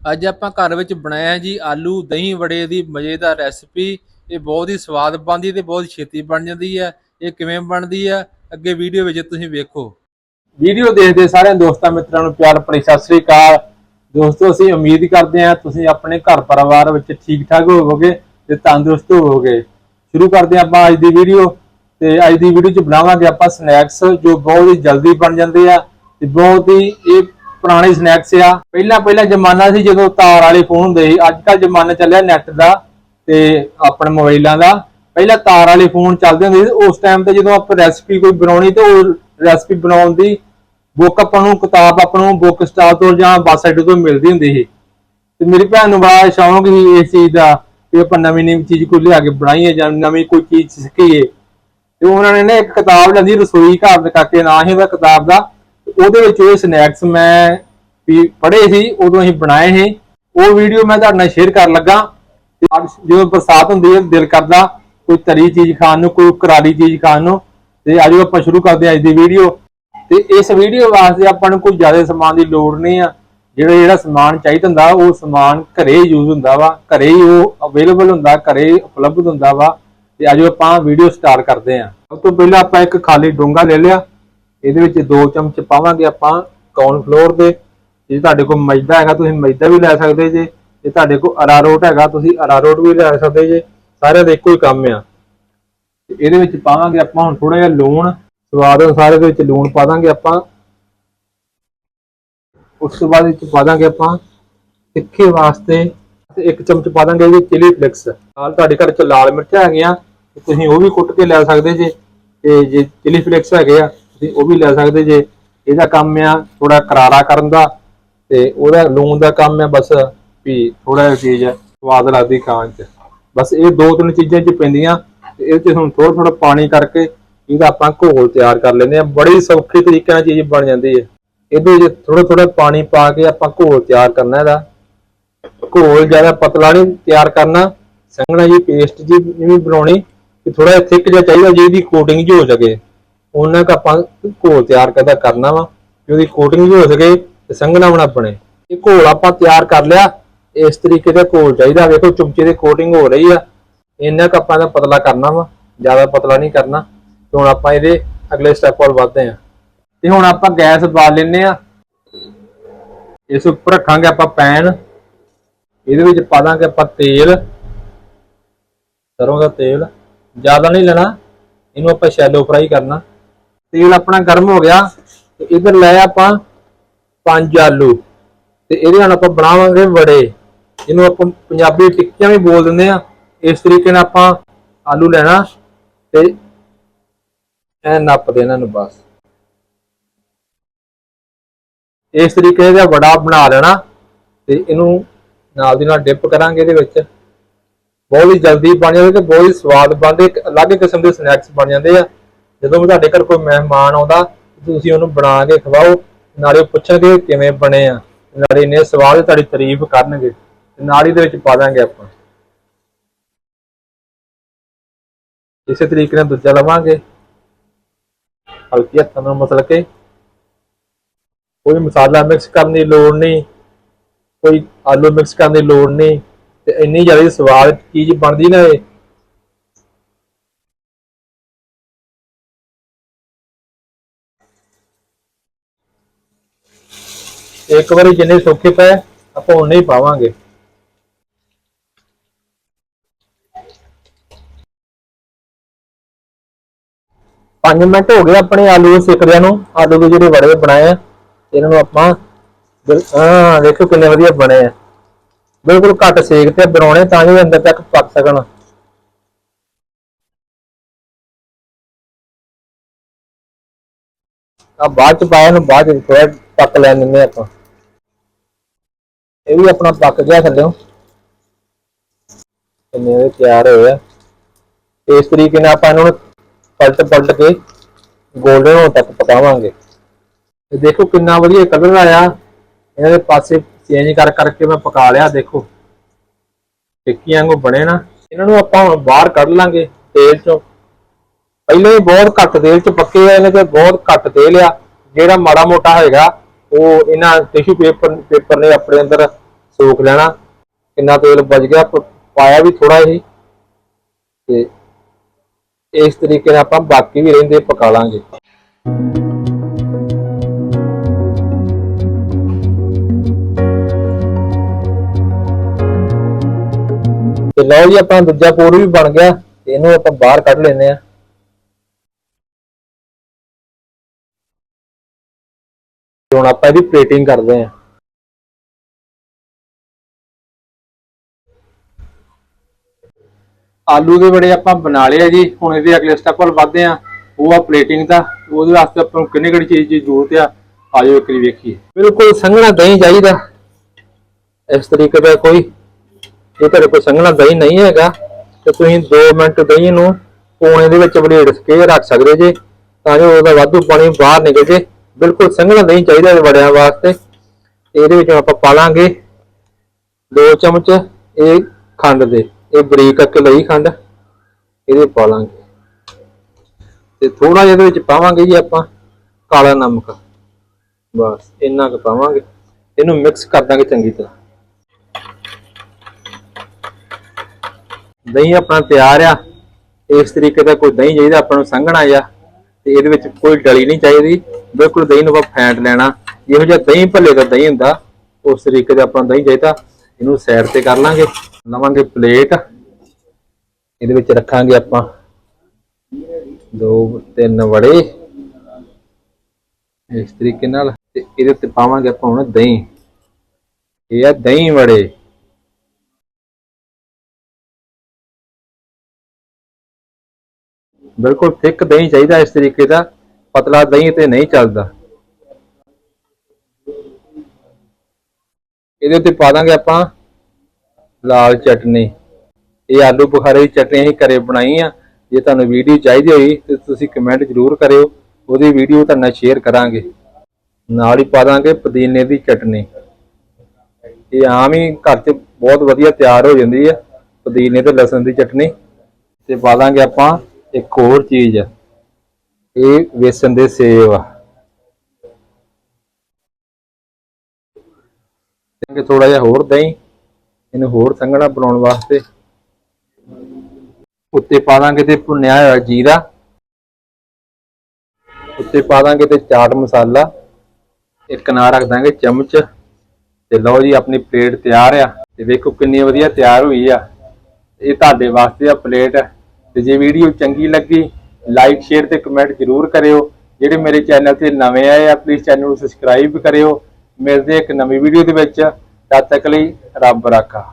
ਅੱਜ ਆਪਾਂ ਘਰ ਵਿੱਚ ਬਣਾਇਆ ਜੀ ਆਲੂ, ਦਹੀਂ ਵੜੇ ਦੀ ਮਜ਼ੇਦਾਰ ਰੈਸਪੀ ਇਹ ਬਹੁਤ ਹੀ ਸਵਾਦ ਬਣਦੀ ਤੇ ਬਹੁਤ ਛੇਤੀ ਬਣ ਜਾਂਦੀ ਹੈ। ਇਹ ਕਿਵੇਂ ਬਣਦੀ ਹੈ? ਅੱਗੇ ਵੀਡੀਓ ਵਿੱਚ ਤੁਸੀਂ ਵੇਖੋ। ਵੀਡੀਓ ਦੇਖਦੇ ਸਾਰਿਆਂ ਦੋਸਤਾਂ ਮਿੱਤਰਾਂ ਨੂੰ ਪਿਆਰ ਭਰੀ ਸਤਿ ਸ੍ਰੀ ਅਕਾਲ। ਦੋਸਤੋ, ਅਸੀਂ ਉਮੀਦ ਕਰਦੇ ਹਾਂ ਤੁਸੀਂ ਆਪਣੇ ਘਰ ਪਰਿਵਾਰ ਵਿੱਚ ਠੀਕ ਠਾਕ ਹੋਵੋਗੇ ਤੇ ਤੰਦਰੁਸਤ ਹੋਵੋਗੇ। ਸ਼ੁਰੂ ਕਰਦੇ ਹਾਂ ਆਪਾਂ ਅੱਜ ਦੀ ਵੀਡੀਓ ਤੇ ਅੱਜ ਦੀ ਵੀਡੀਓ 'ਚ ਬਣਾਵਾਂਗੇ ਆਪਾਂ ਸਨੈਕਸ ਜੋ ਬਹੁਤ ਹੀ ਜਲਦੀ ਬਣ ਜਾਂਦੇ ਆ ਤੇ ਬਹੁਤ ਹੀ ਇਹ ਪੁਰਾਣੇ ਸਨੈਕਸ ਆ। ਪਹਿਲਾਂ ਪਹਿਲਾਂ ਜ਼ਮਾਨਾ ਸੀ ਜਦੋਂ ਤਾਰ ਵਾਲੇ ਫੋਨ ਹੁੰਦੇ ਸੀ। ਅੱਜ ਕੱਲ ਜ਼ਮਾਨਾ ਚੱਲਿਆ ਨੈਟ ਦਾ ਤੇ ਆਪਣੇ ਮੋਬਾਈਲਾਂ ਦਾ। ਪਹਿਲਾਂ ਤਾਰ ਵਾਲੇ ਫੋਨ ਚੱਲਦੇ ਹੁੰਦੇ ਸੀ। ਉਸ ਟਾਈਮ ਤੇ ਜਦੋਂ ਆਪਾਂ ਰੈਸਪੀ ਕੋਈ ਬਣਾਉਣੀ ਤੇ ਉਹ ਰੈਸਪੀ ਬਣਾਉਣ ਦੀ ਬੁੱਕ ਆਪਾਂ ਨੂੰ, ਕਿਤਾਬ ਆਪਾਂ ਨੂੰ ਬੁੱਕ ਸਟਾਲ ਤੋਂ ਜਾਂ ਬੱਸ ਅੱਡੇ ਤੋਂ ਮਿਲਦੀ ਹੁੰਦੀ ਸੀ। ਤੇ ਮੇਰੀ ਭੈਣ ਨੂੰ ਬੜਾ ਸ਼ੌਂਕ ਸੀ ਇਸ ਚੀਜ਼ ਦਾ ਕਿ ਆਪਾਂ ਨਵੀਂ ਨਵੀਂ ਚੀਜ਼ ਕੋਈ ਲਿਆ ਕੇ ਬਣਾਈਏ ਜਾਂ ਨਵੀਂ ਕੋਈ ਚੀਜ਼ ਸਿੱਖੀਏ। ਤੇ ਉਹਨਾਂ ਨੇ ਨਾ ਇੱਕ ਕਿਤਾਬ ਲੈਂਦੀ ਰਸੋਈ ਘਰ ਦੇ ਕਾਕੇ ਨਾਂ ਸੀ ਉਹਦਾ ਕਿਤਾਬ ਦਾ। ਉਹਦੇ ਵਿੱਚ ਇਹ ਸਨੈਕਸ ਮੈਂ ਵੀ ਪੜ੍ਹੇ ਸੀ, ਉਦੋਂ ਅਸੀਂ ਬਣਾਏ ਸੀ। ਉਹ ਵੀਡੀਓ ਮੈਂ ਤੁਹਾਡੇ ਨਾਲ ਸ਼ੇਅਰ ਕਰਨ ਲੱਗਾ। ਜਦੋਂ ਬਰਸਾਤ ਹੁੰਦੀ ਹੈ, ਦਿਲ ਕਰਦਾ ਕੋਈ ਤਰੀ ਚੀਜ਼ ਖਾਣ ਨੂੰ, ਕੋਈ ਕਰਾਲੀ ਚੀਜ਼ ਖਾਣ ਨੂੰ। ਤੇ ਆਜੋ ਆਪਾਂ ਸ਼ੁਰੂ ਕਰਦੇ ਹਾਂ ਅੱਜ ਦੀ ਵੀਡੀਓ ਤੇ ਇਸ ਵੀਡੀਓ ਵਾਸਤੇ ਆਪਾਂ ਨੂੰ ਕੋਈ ਜ਼ਿਆਦਾ ਸਮਾਨ ਦੀ ਲੋੜ ਨਹੀਂ ਆ। ਜਿਹੜਾ ਜਿਹੜਾ ਸਮਾਨ ਚਾਹੀਦਾ ਹੁੰਦਾ, ਉਹ ਸਮਾਨ ਘਰੇ ਯੂਜ਼ ਹੁੰਦਾ ਵਾ। ਘਰੇ ਹੀ ਉਹ ਅਵੇਲੇਬਲ ਹੁੰਦਾ, ਘਰੇ ਉਪਲਬਧ ਹੁੰਦਾ ਵਾ। ਤੇ ਅੱਜ ਆਪਾਂ ਵੀਡੀਓ ਸਟਾਰਟ ਕਰਦੇ ਹਾਂ। ਸਭ ਤੋਂ ਪਹਿਲਾਂ ਆਪਾਂ ਇੱਕ ਖਾਲੀ ਡੋਂਗਾ ਲੈ ਲਿਆ। ਇਹਦੇ ਵਿੱਚ 2 ਚਮਚ ਪਾਵਾਂਗੇ ਆਪਾਂ ਕੌਰਨ ਫਲੋਰ ਦੇ। ਜੇ ਤੁਹਾਡੇ ਕੋਲ ਮੈਦਾ ਹੈਗਾ, ਤੁਸੀਂ ਮੈਦਾ ਵੀ ਲੈ ਸਕਦੇ ਜੇ। ਜੇ ਤੁਹਾਡੇ ਕੋਲ ਅਰਾਰੋਟ ਹੈਗਾ, ਤੁਸੀਂ ਅਰਾਰੋਟ ਵੀ ਲੈ ਸਕਦੇ ਜੇ। ਸਾਰਿਆਂ ਦਾ ਇੱਕੋ ਹੀ ਕੰਮ ਆ। ਇਹਦੇ ਵਿੱਚ ਪਾਵਾਂਗੇ ਆਪਾਂ ਹੁਣ ਥੋੜਾ ਜਿਹਾ ਲੂਣ। ਸਵਾਦ ਅਨੁਸਾਰ ਇਹਦੇ ਵਿੱਚ ਲੂਣ ਪਾ ਦਾਂਗੇ ਆਪਾਂ। ਉਸ ਤੋਂ ਬਾਅਦ ਵਿੱਚ ਪਾ ਦਾਂਗੇ ਆਪਾਂ ਤਿੱਖੇ ਵਾਸਤੇ ਤੇ ਇੱਕ ਚਮਚ ਪਾ ਦਾਂਗੇ ਇਹਦੇ ਚਿਲੀ ਫਲੇਕਸ ਨਾਲ ਤੁਹਾਡੇ ਘਰ ਚ ਲਾਲ ਮਿਰਚਾਂ ਹੈਗੀਆਂ ਤੁਸੀਂ ਉਹ ਵੀ ਕੁੱਟ ਕੇ ਲੈ ਸਕਦੇ ਜੇ। ਤੇ ਜੇ ਚਿਲੀ ਫਲੇਕਸ ਹੈਗੇ ਆ ਤੁਸੀਂ ਉਹ ਵੀ ਲੈ ਸਕਦੇ ਜੇ। ਇਹਦਾ ਕੰਮ ਆ ਥੋੜਾ ਕਰਾਰਾ ਕਰਨ ਦਾ ਤੇ ਉਹਦਾ ਲੂਣ ਦਾ ਕੰਮ ਆ ਬਸ ਵੀ ਥੋੜਾ ਜਿਹਾ ਚੀਜ਼ ਸਵਾਦ ਲੱਗਦੀ ਖਾਣ ਚ। ਬਸ ਇਹ ਦੋ ਤਿੰਨ ਚੀਜ਼ਾਂ ਚ ਪੈਂਦੀਆਂ ਤੇ ਇਹ ਚ ਹੁਣ ਥੋੜਾ ਥੋੜਾ ਪਾਣੀ ਕਰਕੇ ਇਹਦਾ ਆਪਾਂ ਘੋਲ ਤਿਆਰ ਕਰ ਲੈਂਦੇ ਆ ਬੜੀ ਸੌਖੇ ਤਰੀਕੇ ਨਾਲ ਚੀਜ਼ ਬਣ ਜਾਂਦੀ ਹੈ। ਇਹਦੇ ਵਿੱਚ ਥੋੜਾ ਥੋੜਾ ਪਾਣੀ ਪਾ ਕੇ ਆਪਾਂ ਘੋਲ ਤਿਆਰ ਕਰਨਾ ਇਹਦਾ। ਘੋਲ ਜ਼ਿਆਦਾ ਪਤਲਾ ਨਹੀਂ ਤਿਆਰ ਕਰਨਾ। ਸੰਘਣਾ ਜੀ ਪੇਸਟ ਜੀ ਨਹੀਂ ਬਣਾਉਣੀ ਕਿ ਥੋੜਾ ਜਿਹਾ ਥਿਕ ਜਿਹਾ ਚਾਹੀਦਾ ਜਿਹਦੀ ਕੋਟਿੰਗ ਜੀ ਹੋ ਸਕੇ। ਉਹਨਾਂ ਕ ਆਪਾਂ ਘੋਲ ਤਿਆਰ ਕਰਦਾ ਕਰਨਾ ਵਾ ਕਿ ਉਹਦੀ ਕੋਟਿੰਗ ਵੀ ਹੋ ਸਕੇ ਤੇ ਸੰਘਣਾ ਬਣਾ ਬਣੇ। ਇਹ ਘੋਲ ਆਪਾਂ ਤਿਆਰ ਕਰ ਲਿਆ, ਇਸ ਤਰੀਕੇ ਦਾ ਘੋਲ ਚਾਹੀਦਾ। ਵੇਖੋ, ਚਮਚੇ ਦੀ ਕੋਟਿੰਗ ਹੋ ਰਹੀ ਆ। ਇੰਨਾ ਕ ਆਪਾਂ ਦਾ ਪਤਲਾ ਕਰਨਾ ਵਾ, ਜ਼ਿਆਦਾ ਪਤਲਾ ਨਹੀਂ ਕਰਨਾ। ਤੇ ਹੁਣ ਆਪਾਂ ਇਹਦੇ ਅਗਲੇ ਸਟੈਪ ਵੱਲ ਵਧਦੇ ਹਾਂ। ਤੇ ਹੁਣ ਆਪਾਂ ਗੈਸ ਬਾਲ ਲੈਨੇ ਆ ਇਸ ਉੱਪਰ ਰੱਖਾਂਗੇ ਆਪਾਂ ਪੈਨ। ਇਹਦੇ ਵਿੱਚ ਪਾ ਦਾਂਗੇ ਆਪਾਂ ਤੇਲ। ਸਰੋਂ ਦਾ ਤੇਲ। ਜ਼ਿਆਦਾ ਨਹੀਂ ਲੈਣਾ। ਇਹਨੂੰ ਆਪਾਂ ਸ਼ੈਲੋ ਫਰਾਈ ਕਰਨਾ। ਤੇਲ ਆਪਣਾ ਗਰਮ ਹੋ ਗਿਆ, ਤੇ ਇਧਰ ਲੈ ਆਪਾਂ ਪੰਜ ਆਲੂ, ਤੇ ਇਹਦੇ ਨਾਲ ਆਪਾਂ ਬਣਾਵਾਂਗੇ ਵੜੇ। ਇਹਨੂੰ ਆਪਾਂ ਪੰਜਾਬੀ ਟਿੱਕੀਆਂ ਵੀ ਬੋਲ ਦਿੰਦੇ ਆ ਇਸ ਤਰੀਕੇ ਨਾਲ ਆਪਾਂ ਆਲੂ ਲੈਣਾ ਤੇ ਐ ਨੱਪ ਦੇਣਾ ਨੂੰ ਬਸ। ਇਸ ਤਰੀਕੇ ਦਾ ਵੜਾ ਬਣਾ ਲੈਣਾ ਤੇ ਇਹਨੂੰ ਨਾਲ ਦੀ ਨਾਲ ਡਿਪ ਕਰਾਂਗੇ ਇਹਦੇ ਵਿੱਚ। ਬਹੁਤ ਹੀ ਜਲਦੀ ਬਣ ਜਾਂਦੇ ਤੇ ਬਹੁਤ ਹੀ ਸਵਾਦ ਬਣਦੇ, ਇੱਕ ਅਲੱਗ ਕਿਸਮ ਦੇ ਸਨੈਕਸ ਬਣ ਜਾਂਦੇ ਆ। ਜਦੋਂ ਵੀ ਤੁਹਾਡੇ ਘਰ ਕੋਈ ਮਹਿਮਾਨ ਆਉਂਦਾ, ਤੁਸੀਂ ਉਹਨੂੰ ਬਣਾ ਕੇ ਖਵਾਓ, ਨਾਲੇ ਉਹ ਪੁੱਛਣਗੇ ਕਿਵੇਂ ਬਣੇ ਆ। ਨਾਲੇ ਇੰਨੇ ਸਵਾਦ ਤੁਹਾਡੀ ਤਾਰੀਫ ਕਰਨਗੇ, ਤੇ ਨਾਲ ਹੀ ਦੇ ਵਿੱਚ ਪਾ ਦਾਂਗੇ ਆਪਾਂ। ਇਸੇ ਤਰੀਕੇ ਨਾਲ ਦੂਜਾ ਲਵਾਂਗੇ। ਹਲਕੀ ਹੱਥਾਂ ਨਾਲ ਮਸਲ ਕੇ। ਕੋਈ ਮਸਾਲਾ ਮਿਕਸ ਕਰਨ ਦੀ ਲੋੜ ਨਹੀਂ। ਕੋਈ ਆਲੂ ਮਿਕਸ ਕਰਨ ਦੀ ਲੋੜ ਨਹੀਂ। ਤੇ ਇੰਨੀ ਜ਼ਿਆਦਾ ਸਵਾਦ ਚੀਜ਼ ਬਣਦੀ ਨਾ ਇਹ ਇੱਕ ਵਾਰੀ ਜਿੰਨੇ ਸੌਖੇ ਪਏ, ਆਪਾਂ ਉਨੇ ਹੀ ਪਾਵਾਂਗੇ। ਪੰਜ ਮਿੰਟ ਹੋ ਗਏ ਆਪਣੇ ਆਲੂ ਦੇ ਨੂੰ। ਆਲੂ ਦੇ ਜਿਹੜੇ ਵੜੇ ਬਣਾਏ ਆ, ਇਹਨਾਂ ਨੂੰ ਆਪਾਂ ਹਾਂ, ਦੇਖੋ ਕਿੰਨੇ ਵਧੀਆ ਬਣੇ ਆ। ਬਿਲਕੁਲ ਘੱਟ ਸੇਕ ਤੇ ਬਣਾਉਣੇ ਤਾਂ ਜੋ ਅੰਦਰ ਤੱਕ ਪੱਕ ਸਕਣ। ਆ ਬਾਅਦ ਚ ਪਾਇਆ ਨੂੰ, ਬਾਅਦ ਚ ਥੋੜਾ ਪੱਕ ਲੈਣ ਦਿੰਦੇ ਆਪਾਂ। ਇਹ ਵੀ ਆਪਣਾ ਪੱਕ ਗਿਆ ਥੱਲੇ ਕਿੰਨੇ ਦੇ ਤਿਆਰ ਹੋਏ ਆ। ਇਸ ਤਰੀਕੇ ਨਾਲ ਆਪਾਂ ਇਹਨਾਂ ਨੂੰ ਪਲਟ ਪਲਟ ਕੇ 골ਡਨ ਹੋਣ ਤੱਕ ਪਕਾਵਾਂਗੇ। ਤੇ ਦੇਖੋ ਕਿੰਨਾ ਵਧੀਆ ਕਲਰ ਆਇਆ। ਇਹਨਾਂ ਦੇ ਪਾਸੇ ਚੇਂਜ ਕਰ ਕਰਕੇ ਮੈਂ ਪਕਾ ਲਿਆ, ਦੇਖੋ। ਟਿੱਕੀਆਂ ਵਾਂਗੂ ਬਣੇ ਨਾ। ਇਹਨਾਂ ਨੂੰ ਆਪਾਂ ਹੁਣ ਬਾਹਰ ਕੱਢ ਲਾਂਗੇ ਤੇਲ ਚੋਂ। ਪਹਿਲਾਂ ਹੀ ਬਹੁਤ ਘੱਟ ਤੇਲ ਚ ਪੱਕੇ ਆ ਇਹਨਾਂ ਤੇ ਬਹੁਤ ਘੱਟ ਤੇਲ ਆ। ਜਿਹੜਾ ਮਾੜਾ ਮੋਟਾ ਹੋਏਗਾ ਉਹ ਇਹਨਾਂ ਟਿਸ਼ੂ ਪੇਪਰ ਪੇਪਰ ਨੇ ਆਪਣੇ ਅੰਦਰ ਸੋਖ ਲੈਣਾ। ਕਿੰਨਾ ਤੇਲ ਬਚ ਗਿਆ ਪਾਇਆ ਵੀ ਥੋੜਾ ਹੀ। ਤੇ ਇਸ ਤਰੀਕੇ ਨਾਲ ਆਪਾਂ ਬਾਕੀ ਵੀ ਰਹਿੰਦੇ ਪਕਾ ਲਾਂਗੇ। ਤੇ ਲਓ ਜੀ ਆਪਣਾ ਦੂਜਾ ਪੋਰ ਵੀ ਬਣ ਗਿਆ। ਤੇ ਇਹਨੂੰ ਆਪਾਂ ਬਾਹਰ ਕੱਢ ਲੈਨੇ ਆ ਹੁਣ ਆਪਾਂ ਇਹਦੀ ਪਲੇਟਿੰਗ ਕਰਦੇ ਆ ਆਲੂ ਦੇ ਬੜੇ ਆਪਾਂ ਬਣਾ ਲਏ ਆ ਜੀ, ਹੁਣ ਇਹਦੇ ਅਗਲੇ ਸਟੈਪ ਵੱਲ ਵਧਦੇ ਆ ਉਹ ਆ ਪਲੇਟਿੰਗ ਦਾ, ਉਹਦੇ ਵਾਸਤੇ ਆਪਾਂ ਨੂੰ ਕਿੰਨੀ ਕਿਹੜੀ ਚੀਜ਼ ਦੀ ਜ਼ਰੂਰਤ ਆ, ਆਜੋ ਇੱਕ ਵਾਰੀ ਵੇਖੀਏ। ਬਿਲਕੁਲ ਸੰਘਣਾ ਦਹੀਂ ਚਾਹੀਦਾ। ਇਸ ਤਰੀਕੇ ਦਾ ਕੋਈ ਇਹ ਤੁਹਾਡੇ ਕੋਲ ਸੰਘਣਾ ਦਹੀਂ ਨਹੀਂ ਹੈਗਾ, ਤੇ ਤੁਸੀਂ 2 ਮਿੰਟ ਦਹੀਂ ਨੂੰ ਪੋਣੇ ਦੇ ਵਿੱਚ ਵੜੇੜ ਕੇ ਰੱਖ ਸਕਦੇ ਜੇ, ਤਾਂ ਜੋ ਉਹਦਾ ਵਾਧੂ ਪਾਣੀ ਬਾਹਰ ਨਿਕਲ ਜੇ। ਬਿਲਕੁਲ ਸੰਘਣਾ ਦਹੀਂ ਚਾਹੀਦਾ ਇਹ ਵੜਿਆਂ ਵਾਸਤੇ। ਤੇ ਇਹਦੇ ਵਿੱਚ ਆਪਾਂ ਪਾ ਲਾਂਗੇ 2 ਚਮਚ ਇਹ ਖੰਡ ਦੇ। ਇਹ ਬਰੀਕ ਕਰਕੇ ਲਈ ਖੰਡ, ਇਹਦੇ ਪਾ ਲਾਂਗੇ ਤੇ ਥੋੜਾ ਜਿਹਾ ਇਹਦੇ ਵਿੱਚ ਪਾਵਾਂਗੇ ਜੀ ਆਪਾਂ ਕਾਲਾ ਨਮਕ। ਬਸ, ਇੰਨਾ ਕੁ ਪਾਵਾਂਗੇ। ਇਹਨੂੰ ਮਿਕਸ ਕਰ ਦਾਂਗੇ ਚੰਗੀ ਤਰ੍ਹਾਂ। ਦਹੀਂ ਆਪਣਾ ਤਿਆਰ ਆ। ਇਸ ਤਰੀਕੇ ਦਾ ਕੋਈ ਦਹੀਂ ਚਾਹੀਦਾ, ਆਪਾਂ ਨੂੰ ਸੰਘਣਾ ਜਾਂ ਤੇ ਇਹਦੇ ਵਿੱਚ ਕੋਈ ਡਲੀ ਨਹੀਂ ਚਾਹੀਦੀ। ਬਿਲਕੁਲ ਦਹੀਂ ਨੂੰ ਆਪਾਂ ਫੈਂਟ ਲੈਣਾ। ਇਹੋ ਜਿਹਾ ਦਹੀਂ ਭੱਲੇ ਦਾ ਦਹੀਂ ਹੁੰਦਾ ਉਸ ਤਰੀਕੇ ਦਾ ਆਪਾਂ ਦਹੀਂ ਚਾਹੀਦਾ। ਇਹਨੂੰ ਸਾਈਡ ਤੇ ਕਰ ਲਾਂਗੇ। ਲਵਾਂਗੇ ਪਲੇਟ ਇਹਦੇ ਵਿੱਚ ਰੱਖਾਂਗੇ ਆਪਾਂ ਦੋ, ਤਿੰਨ ਵੜੇ। ਇਸ ਤਰੀਕੇ ਨਾਲ ਤੇ ਇਹਦੇ ਉੱਤੇ ਪਾਵਾਂਗੇ ਆਪਾਂ ਹੁਣ ਦਹੀਂ। ਇਹ ਆ ਦਹੀਂ ਵੜੇ। ਬਿਲਕੁਲ ਥਿੱਕ ਦਹੀਂ ਚਾਹੀਦਾ ਇਸ ਤਰੀਕੇ ਦਾ, ਪਤਲਾ ਦਹੀਂ ਤੇ ਨਹੀਂ ਚੱਲਦਾ। ਇਹਦੇ ਉੱਤੇ ਪਾ ਦਾਂਗੇ ਆਪਾਂ ਲਾਲ ਚਟਨੀ। ਇਹ ਆਲੂ ਬੁਖਾਰੇ ਦੀ ਚਟਨੀ ਅਸੀਂ ਘਰੇ ਬਣਾਈ ਆ। ਜੇ ਤੁਹਾਨੂੰ ਵੀਡੀਓ ਚਾਹੀਦੀ ਹੋਈ ਤੇ ਤੁਸੀਂ ਕਮੈਂਟ ਜ਼ਰੂਰ ਕਰਿਓ, ਉਹਦੀ ਵੀਡੀਓ ਤੁਹਾਡੇ ਨਾਲ ਸ਼ੇਅਰ ਕਰਾਂਗੇ। ਨਾਲ ਹੀ ਪਾ ਦਾਂਗੇ ਪੁਦੀਨੇ ਦੀ ਚਟਨੀ। ਇਹ ਆਮ ਹੀ ਘਰ 'ਚ ਬਹੁਤ ਵਧੀਆ ਤਿਆਰ ਹੋ ਜਾਂਦੀ ਹੈ ਪੁਦੀਨੇ ਤੇ ਲਸਣ ਦੀ ਚਟਨੀ। ਤੇ ਪਾ ਦਾਂਗੇ ਆਪਾਂ ਇੱਕ ਹੋਰ ਚੀਜ਼ ਇਹ ਵੇਸਣ ਦੇ ਸੇਵ ਆ। ਕਿ ਥੋੜਾ ਜਿਹਾ ਹੋਰ ਦਹੀਂ, ਇਹਨੂੰ ਹੋਰ ਸੰਘਣਾ ਬਣਾਉਣ ਵਾਸਤੇ। ਉੱਤੇ ਪਾ ਦਾਂਗੇ ਤੇ ਭੁੰਨਿਆ ਹੋਇਆ ਜੀਰਾ। ਉੱਤੇ ਪਾ ਦਾਂਗੇ ਤੇ ਚਾਟ ਮਸਾਲਾ। ਇੱਕ ਨਾ ਰੱਖ ਦਾਂਗੇ ਚਮਚ। ਤੇ ਲਓ ਜੀ, ਆਪਣੀ ਪਲੇਟ ਤਿਆਰ ਆ। ਤੇ ਵੇਖੋ ਕਿੰਨੀ ਵਧੀਆ ਤਿਆਰ ਹੋਈ ਆ। ਇਹ ਤੁਹਾਡੇ ਵਾਸਤੇ ਆ ਪਲੇਟ। ਤੇ ਜੇ ਵੀਡੀਓ ਚੰਗੀ ਲੱਗੀ ਲਾਈਕ ਸ਼ੇਅਰ ਤੇ ਕਮੈਂਟ ਜ਼ਰੂਰ ਕਰਿਓ। ਜਿਹੜੇ ਮੇਰੇ ਚੈਨਲ ਤੇ ਨਵੇਂ ਆਏ ਆ ਪਲੀਜ਼ ਚੈਨਲ ਨੂੰ ਸਬਸਕ੍ਰਾਈਬ ਕਰਿਓ। ਮਿਲਦੇ ਇੱਕ ਨਵੀਂ ਵੀਡੀਓ ਦੇ ਵਿੱਚ। ਤਦ ਤੱਕ ਲਈ ਰੱਬ ਰਾਖਾ।